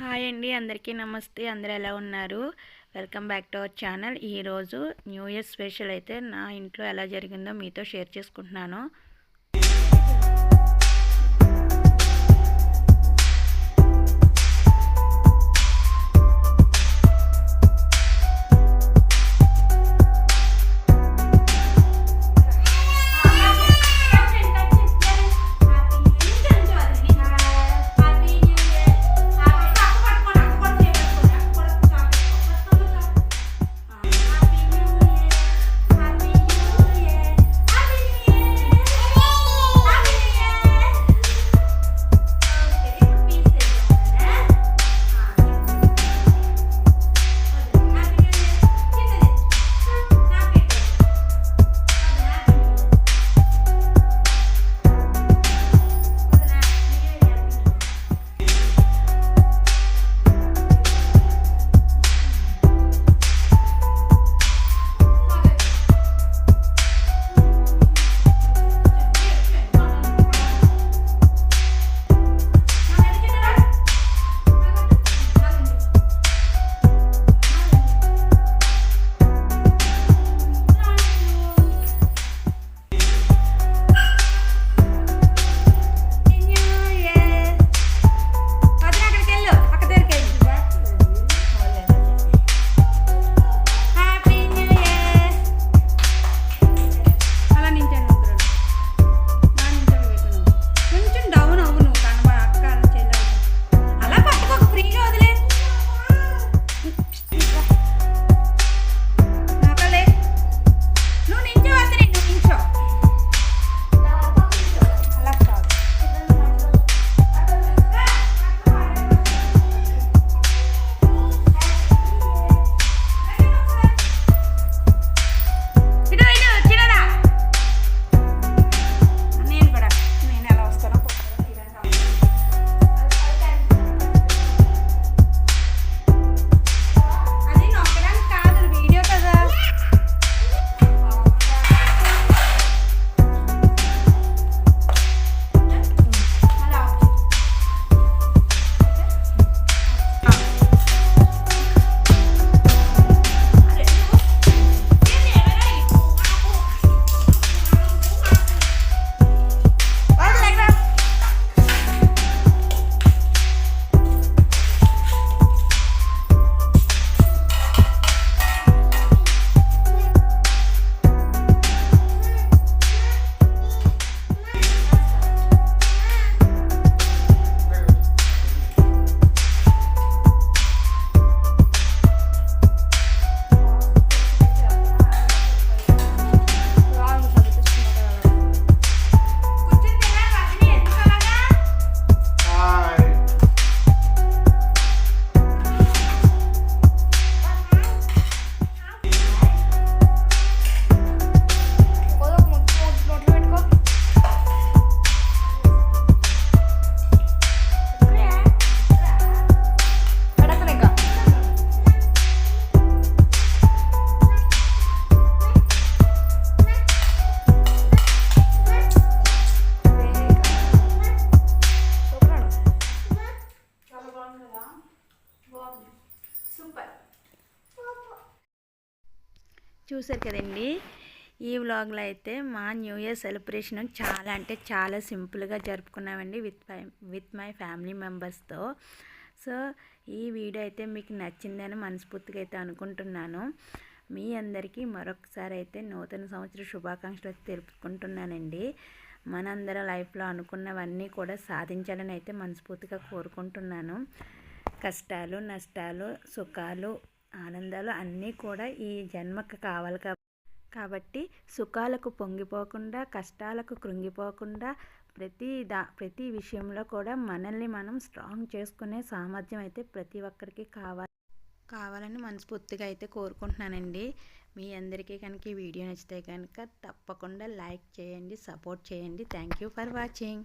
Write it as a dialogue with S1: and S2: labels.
S1: Hi అండి అందరికీ నమస్తే అందరూ ఎలా ఉన్నారు? Welcome back to our channel. ఈరోజు న్యూ ఇయర్ స్పెషల్ అయితే నా ఇంట్లో ఎలా జరిగిందో మీతో షేర్ చేసుకుంటున్నాను. చూసారు కదండి? ఈ వ్లాగ్లో అయితే మా న్యూ ఇయర్ సెలబ్రేషన్ చాలా అంటే చాలా సింపుల్గా జరుపుకున్నామండి with my with my family మెంబర్స్తో. సో ఈ వీడియో అయితే మీకు నచ్చిందని మనస్ఫూర్తిగా అయితే అనుకుంటున్నాను. మీ అందరికీ మరొకసారి అయితే నూతన సంవత్సర శుభాకాంక్షలు అయితే తెలుపుకుంటున్నానండి. మనందరం లైఫ్లో అనుకున్నవన్నీ కూడా సాధించాలని అయితే మనస్ఫూర్తిగా కోరుకుంటున్నాను. కష్టాలు నష్టాలు సుఖాలు ఆనందాలు అన్నీ కూడా ఈ జన్మకు కావాలి కాబట్టి కాబట్టి సుఖాలకు పొంగిపోకుండా కష్టాలకు కృంగిపోకుండా ప్రతి దా ప్రతి విషయంలో కూడా మనల్ని మనం స్ట్రాంగ్ చేసుకునే సామర్థ్యం అయితే ప్రతి ఒక్కరికి కావాలి. కావాలని మనస్ఫూర్తిగా అయితే కోరుకుంటున్నానండి. మీ అందరికీ కనుక ఈ వీడియో నచ్చితే కనుక తప్పకుండా లైక్ చేయండి సపోర్ట్ చేయండి. Thank you for watching